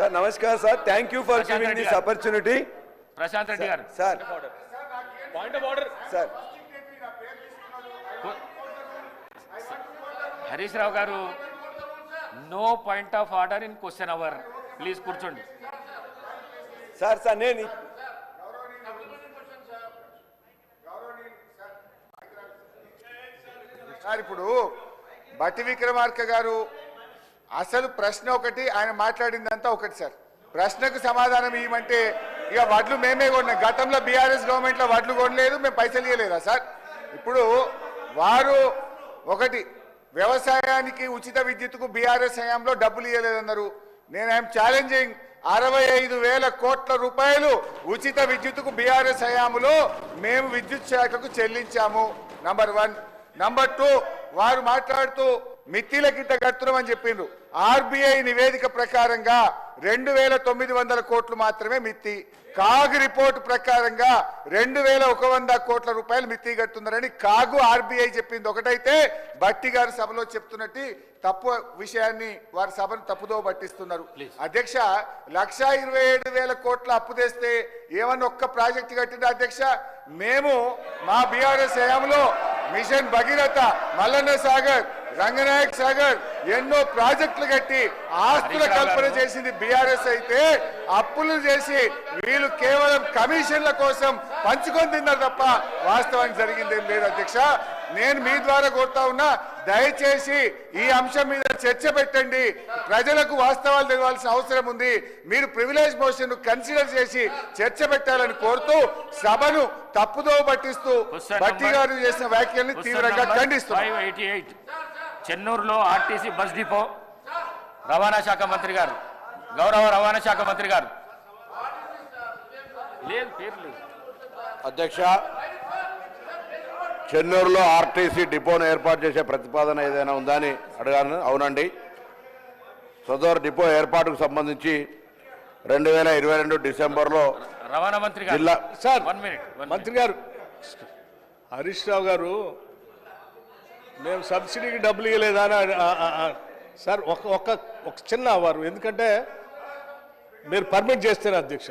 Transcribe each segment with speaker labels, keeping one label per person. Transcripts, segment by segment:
Speaker 1: Sir namaskar sir thank you for
Speaker 2: Prashanth
Speaker 1: giving
Speaker 2: Reddy
Speaker 1: this
Speaker 2: గారు.
Speaker 1: Opportunity
Speaker 2: Prashanth Reddy గారు
Speaker 1: sir
Speaker 3: point of order
Speaker 1: sir
Speaker 2: Harish Rao గారు no point of order in question hour please కూర్చోండి
Speaker 1: sir sir నేను
Speaker 4: sir ఇప్పుడు బట్టి విక్రమార్క గారు అసలు ప్రశ్న ఒకటి ఆయన మాట్లాడిందంతా ఒకటి సార్. ప్రశ్నకు సమాధానం ఇవ్వమంటే ఇక వడ్లు మేమే కొన్నాం. గతంలో బీఆర్ఎస్ గవర్నమెంట్లో వడ్లు కొనలేదు మేము పైసలు ఇవ్వలేదా సార్? ఇప్పుడు వారు ఒకటి వ్యవసాయానికి ఉచిత విద్యుత్కు బీఆర్ఎస్ హయాంలో డబ్బులు ఇవ్వలేదన్నారు నేను ఐఎమ్ ఛాలెంజింగ్ అరవై ఐదు వేల కోట్ల రూపాయలు ఉచిత విద్యుత్కు బీఆర్ఎస్ హయాంలో మేము విద్యుత్ శాఖకు చెల్లించాము నంబర్ వన్. నంబర్ టూ వారు మాట్లాడుతూ మిత్తిలకింత కడుతున్నామని చెప్పిండ్రు. ఆర్బీఐ నివేదిక ప్రకారంగా రెండు వేల తొమ్మిది వందల కోట్లు మాత్రమే మిత్తి. కాగు రిపోర్టు ప్రకారంగా రెండు వేల ఒక వంద కోట్ల రూపాయలు మిత్తి కడుతున్నారని కాగు ఆర్బీఐ చెప్పింది. ఒకటైతే బట్టి గారు సభలో చెప్తున్నట్టు తప్పు విషయాన్ని వారి సభను తప్పుదో పట్టిస్తున్నారు. అధ్యక్ష లక్ష ఇరవై ఏడు వేల కోట్ల అప్పు తెస్తే ఏమన్నా ఒక్క ప్రాజెక్టు కట్టింది అధ్యక్ష? మేము మా బీఆర్ఎస్ హయాంలో మిషన్ భగీరథ మల్లన్న సాగర్ రంగనాయక్ సాగర్ ఎన్నో ప్రాజెక్టులు కట్టి ఆస్తుల కల్పన చేసింది బీఆర్ఎస్ అయితే అప్పులు చేసి వీళ్ళు కేవలం కమిషన్ల కోసం పంచుకొని తిన్నారు తప్ప వాస్తవానికి జరిగింది ఏం లేదు అధ్యక్ష. నేను మీ ద్వారా కోరుతా ఉన్నా దయచేసి ఈ అంశం మీద చర్చ పెట్టండి. ప్రజలకు వాస్తవాలు తెలియాల్సిన అవసరం ఉంది. మీరు ప్రివిలేజ్ మోషన్ కన్సిడర్ చేసి చర్చ పెట్టాలని కోరుతూ సభను తప్పుదో పట్టిస్తూ
Speaker 2: number-
Speaker 4: గారు చేసిన వ్యాఖ్యల్ని తీవ్రంగా ఖండిస్తున్నారు
Speaker 2: ఎయిట్ చెన్నూరులో ఆర్టీసీ బస్ డిపో. రవాణా శాఖ మంత్రి గారు. గౌరవ రవాణా శాఖ మంత్రి గారు. లేదు.
Speaker 5: అధ్యక్ష చెన్నూరులో ఆర్టీసీ డిపోను ఏర్పాటు చేసే ప్రతిపాదన ఏదైనా ఉందా అని అడగాను. అవునండి. సదరు డిపో ఏర్పాటుకు సంబంధించి రెండు వేల ఇరవై రెండు డిసెంబర్లో
Speaker 2: రవాణా మంత్రి గారు
Speaker 5: జిల్లా
Speaker 3: సార్ మంత్రి గారు హరీష్ రావు గారు మేము సబ్సిడీకి డబ్బులు ఇవ్వలేదా అని సార్ ఒక ఒక ఒక చిన్న వారు ఎందుకంటే మీరు పర్మిట్ చేస్తేనే అధ్యక్ష.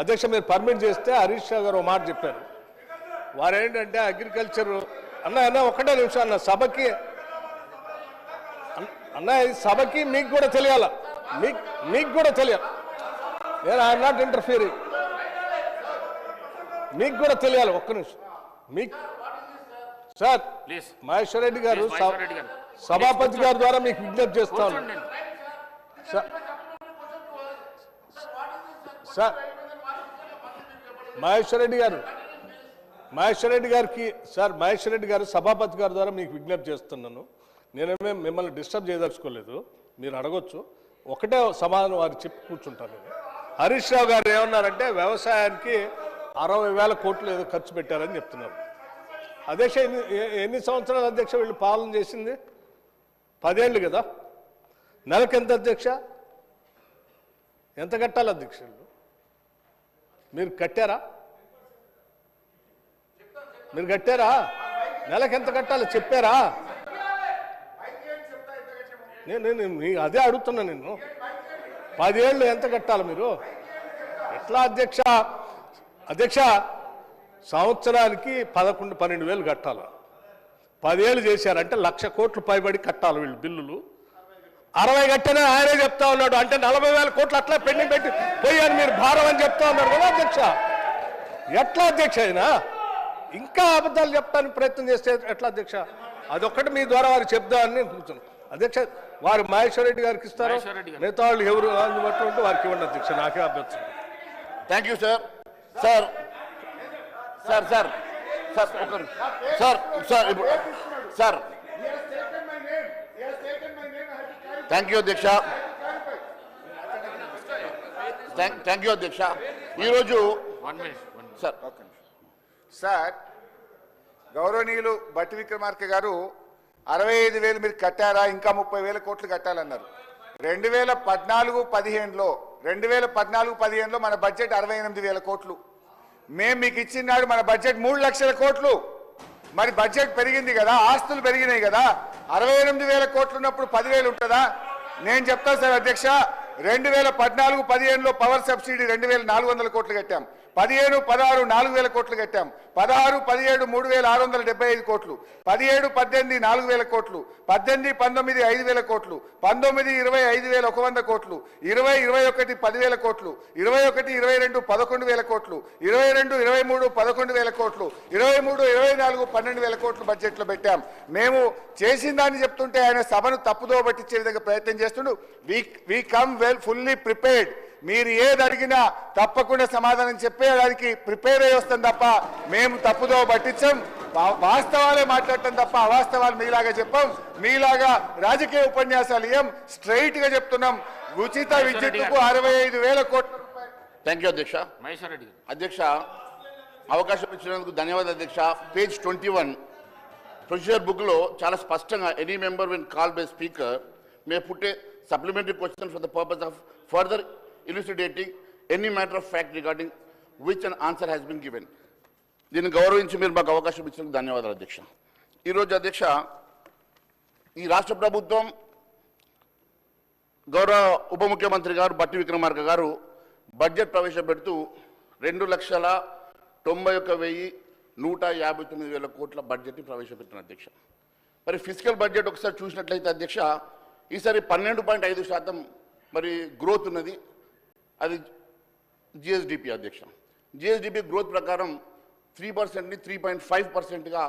Speaker 3: అధ్యక్ష మీరు పర్మిట్ చేస్తే హరీష్ రావు గారు ఒక మాట చెప్పారు. వారు ఏంటంటే అగ్రికల్చర్. అన్న అన్న ఒకటే నిమిషం అన్న సభకి అన్న- ఈ సభకి మీకు కూడా తెలియాల? మీకు మీకు కూడా తెలియాలి? నేను ఐఎమ్ నాట్ ఇంటర్ఫియరింగ్ మీకు కూడా తెలియాలి? ఒక్క నిమిషం. మీకు సార్ మహేశ్వర్ రెడ్డి గారు. సభాపతి గారి ద్వారా మీకు విజ్ఞప్తి చేస్తాను సార్ మహేశ్వర్ రెడ్డి గారు మహేశ్వర్ రెడ్డి గారికి సార్ మహేష్ రెడ్డి గారు సభాపతి గారి ద్వారా మీకు విజ్ఞప్తి చేస్తున్నాను. నేనేమే మిమ్మల్ని డిస్టర్బ్ చేయదలుచుకోలేదు. మీరు అడగొచ్చు. ఒకటే సమాధానం వారు చెప్పి కూర్చుంటాను నేను హరీష్ రావు గారు ఏమన్నారంటే వ్యవసాయానికి అరవై వేల కోట్లు ఏదో ఖర్చు పెట్టారని చెప్తున్నారు. అధ్యక్ష ఎన్ని ఎన్ని సంవత్సరాలు అధ్యక్ష వీళ్ళు పాలన చేసింది? పదేళ్ళు కదా. నెలకు ఎంత అధ్యక్ష? ఎంత కట్టాలి అధ్యక్ష వీళ్ళు? మీరు కట్టారా? మీరు కట్టారా? నెలకు ఎంత కట్టాలి చెప్పారా? నేను నేను అదే అడుగుతున్నా నేను. పదేళ్ళు ఎంత కట్టాలి మీరు? ఎట్లా అధ్యక్ష? అధ్యక్ష సంవత్సరానికి పదకొండు పన్నెండు వేలు కట్టాలి. పదేళ్ళు చేశారంటే లక్ష కోట్లు పైబడి కట్టాలి వీళ్ళు బిల్లులు. అరవై కట్టనే ఆయనే చెప్తా ఉన్నాడు. అంటే నలభై వేల కోట్లు అట్లా పెండింగ్ పెట్టి పోయాను మీరు భారం అని చెప్తా ఉన్నారు కదా అధ్యక్ష. ఎట్లా అధ్యక్ష అయినా? ఇంకా అబద్ధాలు చెప్పడానికి ప్రయత్నం చేస్తే ఎట్లా అధ్యక్ష? అదొక్కటి మీ ద్వారా వారు చెప్దామని నేను కూర్చున్నాను అధ్యక్ష వారు మహేశ్వర్ రెడ్డి గారికి ఇస్తారు. మిగతా వాళ్ళు ఎవరు అందుబాటులో ఉంటే వారికి ఇవ్వండి అధ్యక్ష నాకే అభ్యర్థం
Speaker 5: thank you sir sir sir sir sir sir sir ఇప్పుడు సార్ థ్యాంక్ యూ అధ్యక్ష. థ్యాంక్ యూ అధ్యక్ష. ఈరోజు
Speaker 2: మినిట్ వన్
Speaker 5: సార్
Speaker 4: గౌరవనీయులు బట్టి విక్రమార్క గారు అరవై ఐదు వేలు మీరు కట్టారా ఇంకా ముప్పై వేల కోట్లు కట్టాలన్నారు. రెండు వేల పద్నాలుగు పదిహేనులో రెండు వేల పద్నాలుగు పదిహేనులో మన బడ్జెట్ అరవై ఎనిమిది వేల కోట్లు. మేము మీకు ఇచ్చినాడు మన బడ్జెట్ మూడు లక్షల కోట్లు. మరి బడ్జెట్ పెరిగింది కదా ఆస్తులు పెరిగినాయి కదా అరవై ఎనిమిది వేల కోట్లు ఉన్నప్పుడు పదివేలు ఉంటుందా? నేను చెప్తాను సార్ అధ్యక్ష రెండు వేల పద్నాలుగు పదిహేనులో పవర్ సబ్సిడీ రెండు వేల నాలుగు వందల కోట్లు కట్టాం. పదిహేను పదహారు నాలుగు వేల కోట్లు కట్టాం. పదహారు పదిహేడు మూడు వేల ఆరు వందల డెబ్బై ఐదు కోట్లు. పదిహేడు పద్దెనిమిది నాలుగు వేల కోట్లు. పద్దెనిమిది పంతొమ్మిది ఐదు వేల కోట్లు. పంతొమ్మిది ఇరవై ఐదు వేల ఒక వంద కోట్లు. ఇరవై ఇరవై ఒకటి పదివేల కోట్లు. ఇరవై ఒకటి ఇరవై రెండు పదకొండు వేల కోట్లు. ఇరవై రెండు ఇరవై మూడు పదకొండు వేల కోట్లు. ఇరవై మూడు ఇరవై నాలుగు పన్నెండు వేల కోట్లు బడ్జెట్లో పెట్టాం. మేము చేసిన దాన్ని చెప్తుంటే ఆయన సభను తప్పుదో పట్టించే విధంగా ప్రయత్నం చేస్తుండు. We we come well fully prepared మీరు ఏది అడిగినా తప్పకుండా సమాధానం చెప్పేదానికి ప్రిపేర్ అయ్యి వస్తాం తప్ప మేము తప్పుదో పట్టించాం. వాస్తవాలే మాట్లాడటం తప్ప అవాస్తవాలు మీలాగా చెప్పాం. మీలాగా రాజకీయ ఉపన్యాసాలు ఏం స్ట్రైట్గా చెప్తున్నాం. ఉచిత విద్యుత్తుకు అరవై ఐదు వేల కోట్ల.
Speaker 5: థ్యాంక్ యూ అధ్యక్ష.
Speaker 2: మహేశ్వర్ రెడ్డి గారు.
Speaker 5: అధ్యక్ష అవకాశం ఇచ్చినందుకు ధన్యవాదాలు అధ్యక్ష. Page twenty one. ప్రొసీజర్ బుక్లో చాలా స్పష్టంగా any member when call by speaker may put supplementary question for the purpose of further elucidating any matter of fact regarding which and answer has been given దీన్ని గౌరవించి మీరు మాకు అవకాశం ఇచ్చినందుకు ధన్యవాదాలు అధ్యక్ష. ఈరోజు అధ్యక్ష ఈ రాష్ట్ర ప్రభుత్వం గౌరవ ఉప ముఖ్యమంత్రి గారు బట్టి విక్రమార్క గారు బడ్జెట్ ప్రవేశపెడుతూ రెండు లక్షల తొంభై ఒక్క వెయ్యి నూట యాభై తొమ్మిది వేల కోట్ల బడ్జెట్ని ప్రవేశపెట్టిన అధ్యక్ష. మరి ఫిజికల్ బడ్జెట్ ఒకసారి చూసినట్లయితే అధ్యక్ష ఈసారి పన్నెండు పాయింట్ ఐదు శాతం మరి గ్రోత్ ఉన్నది. అది జిఎస్డిపి అధ్యక్ష. జిఎస్డిపి గ్రోత్ ప్రకారం త్రీ పర్సెంట్ని త్రీ పాయింట్ ఫైవ్ పర్సెంట్గా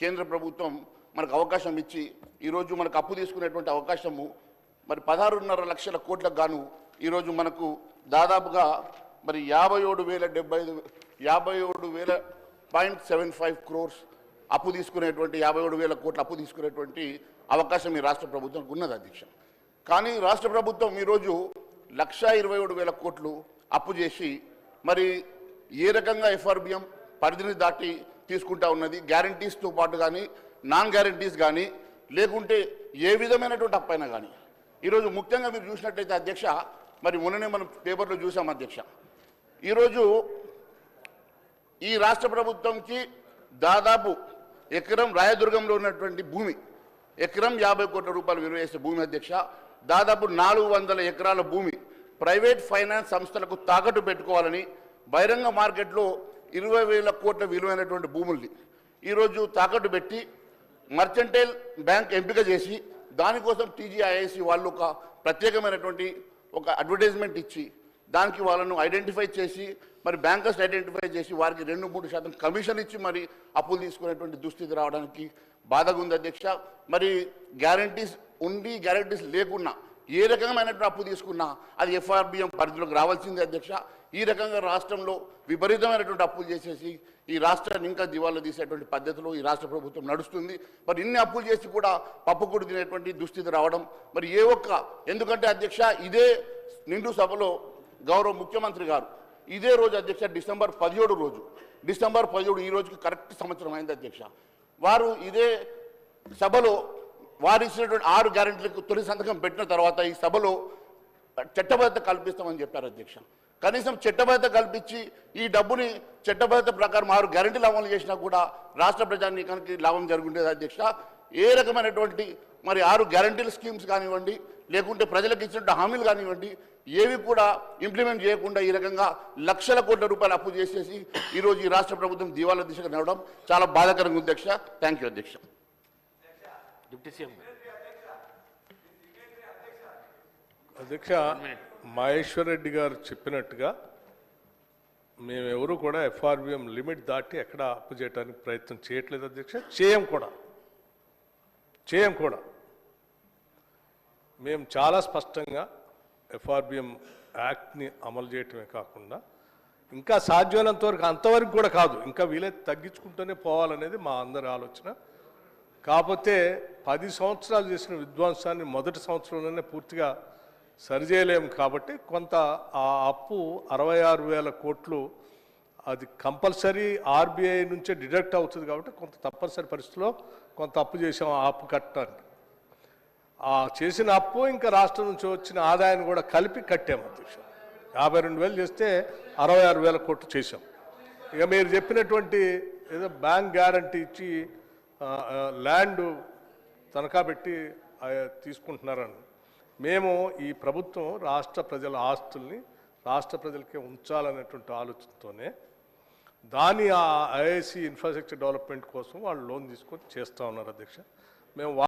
Speaker 5: కేంద్ర ప్రభుత్వం మనకు అవకాశం ఇచ్చి ఈరోజు మనకు అప్పు తీసుకునేటువంటి అవకాశము మరి పదహారున్నర లక్షల కోట్లకు గాను ఈరోజు మనకు దాదాపుగా మరి యాభై ఏడు వేల డెబ్బై ఐదు యాభై ఏడు వేల పాయింట్ సెవెన్ ఫైవ్ క్రోర్స్ అప్పు తీసుకునేటువంటి యాభై ఏడు వేల కోట్ల అప్పు తీసుకునేటువంటి అవకాశం ఈ రాష్ట్ర ప్రభుత్వానికి ఉన్నది అధ్యక్ష. కానీ రాష్ట్ర ప్రభుత్వం ఈరోజు లక్ష ఇరవై ఏడు వేల కోట్లు అప్పు చేసి మరి ఏ రకంగా ఎఫ్ఆర్బిఎం పరిధిని దాటి తీసుకుంటా ఉన్నది? గ్యారంటీస్తో పాటు కానీ నాన్ గ్యారంటీస్ కానీ లేకుంటే ఏ విధమైనటువంటి అప్పైనా కానీ. ఈరోజు ముఖ్యంగా మీరు చూసినట్టయితే అధ్యక్ష మరి మొన్ననే మనం పేపర్లో చూసాం అధ్యక్ష. ఈరోజు ఈ రాష్ట్ర ప్రభుత్వంకి దాదాపు ఎకరం రాయదుర్గంలో ఉన్నటువంటి భూమి ఎకరం యాభై కోట్ల రూపాయలు విలువ భూమి అధ్యక్ష దాదాపు నాలుగు వందల ఎకరాల భూమి ప్రైవేట్ ఫైనాన్స్ సంస్థలకు తాకట్టు పెట్టుకోవాలని బహిరంగ మార్కెట్లో ఇరవై వేల కోట్ల విలువైనటువంటి భూముల్ని ఈరోజు తాకట్టు పెట్టి మర్చెంటైల్ బ్యాంక్ ఎంపిక చేసి దానికోసం టీజీఐఐసి వాళ్ళు ఒక ప్రత్యేకమైనటువంటి ఒక అడ్వర్టైజ్మెంట్ ఇచ్చి దానికి వాళ్ళను ఐడెంటిఫై చేసి మరి బ్యాంకర్స్ ఐడెంటిఫై చేసి వారికి రెండు మూడు శాతం కమిషన్ ఇచ్చి మరి అప్పులు తీసుకునేటువంటి దుస్థితి రావడానికి బాధగా ఉంది అధ్యక్ష. మరి గ్యారంటీస్ ఉండి గ్యారంటీస్ లేకున్నా ఏ రకమైనటువంటి అప్పు తీసుకున్నా అది ఎఫ్ఆర్బిఎం పరిధిలోకి రావాల్సిందే అధ్యక్ష. ఈ రకంగా రాష్ట్రంలో విపరీతమైనటువంటి అప్పులు చేసేసి ఈ రాష్ట్రాన్ని ఇంకా దివాలా తీసేటువంటి పద్ధతిలో ఈ రాష్ట్ర ప్రభుత్వం నడుస్తుంది. మరి ఇన్ని అప్పులు చేసి కూడా పప్పుకుడు తినేటువంటి దుస్థితి రావడం మరి ఏ ఒక్క ఎందుకంటే అధ్యక్ష ఇదే నిండు సభలో గౌరవ ముఖ్యమంత్రి గారు ఇదే రోజు అధ్యక్ష డిసెంబర్ పదిహేడు రోజు డిసెంబర్ పదిహేడు ఈ రోజుకి కరెక్ట్ సంవత్సరం అయింది అధ్యక్ష. వారు ఇదే సభలో వారు ఇచ్చినటువంటి ఆరు గ్యారెంటీలకు తొలి సంతకం పెట్టిన తర్వాత ఈ సభలో చట్టబద్ధత కల్పిస్తామని చెప్పారు అధ్యక్ష. కనీసం చట్టబద్ధత కల్పించి ఈ డబ్బుని చట్టబద్ధత ప్రకారం ఆరు గ్యారెంటీలు అమలు చేసినా కూడా రాష్ట్ర ప్రజానీకానికి లాభం జరుగుండేది అధ్యక్ష. ఏ రకమైనటువంటి మరి ఆరు గ్యారంటీల స్కీమ్స్ కానివ్వండి లేకుంటే ప్రజలకు ఇచ్చినట్టు హామీలు కానివ్వండి ఏవి కూడా ఇంప్లిమెంట్ చేయకుండా ఈ రకంగా లక్షల కోట్ల రూపాయలు అప్పు చేసేసి ఈరోజు ఈ రాష్ట్ర ప్రభుత్వం దివాలా దిశగా నడవడం చాలా బాధాకరంగా ఉంది అధ్యక్ష. థ్యాంక్ యూ అధ్యక్ష.
Speaker 2: Deputy CM.
Speaker 3: అధ్యక్ష మహేశ్వర్ రెడ్డి గారు చెప్పినట్టుగా మేమెవరూ కూడా ఎఫ్ఆర్బిఎం లిమిట్ దాటి ఎక్కడ అప్పు చేయడానికి ప్రయత్నం చేయట్లేదు అధ్యక్ష. చేయం కూడా. చేయం కూడా. మేము చాలా స్పష్టంగా ఎఫ్ఆర్బిఎం యాక్ట్ని అమలు చేయటమే కాకుండా ఇంకా సాధ్యమైనంత వరకు అంతవరకు కూడా కాదు. ఇంకా వీలైతే తగ్గించుకుంటూనే పోవాలనేది మా అందరి ఆలోచన. కాకపోతే పది సంవత్సరాలు చేసిన విధ్వంసాన్ని మొదటి సంవత్సరంలోనే పూర్తిగా సరిచేయలేము కాబట్టి కొంత ఆ అప్పు అరవై ఆరు వేల కోట్లు అది కంపల్సరీ ఆర్బీఐ నుంచే డిడక్ట్ అవుతుంది కాబట్టి కొంత తప్పనిసరి పరిస్థితిలో కొంత అప్పు చేసాం ఆ అప్పు కట్టడానికి. ఆ చేసిన అప్పు ఇంకా రాష్ట్రం నుంచి వచ్చిన ఆదాయాన్ని కూడా కలిపి కట్టాము అధ్యక్ష. యాభై రెండు వేలు చేస్తే అరవై ఆరు వేల కోట్లు చేసాం ఇక మీరు చెప్పినటువంటి ఏదో బ్యాంక్ గ్యారంటీ ఇచ్చి ల్యాండ్ తనఖా పెట్టి తీసుకుంటున్నారని. మేము ఈ ప్రభుత్వం రాష్ట్ర ప్రజల ఆస్తుల్ని రాష్ట్ర ప్రజలకే ఉంచాలనేటువంటి ఆలోచనతోనే దాని ఆ ఐఐసి ఇన్ఫ్రాస్ట్రక్చర్ డెవలప్మెంట్ కోసం వాళ్ళు లోన్ తీసుకొని చేస్తూ ఉన్నారు అధ్యక్ష. మేము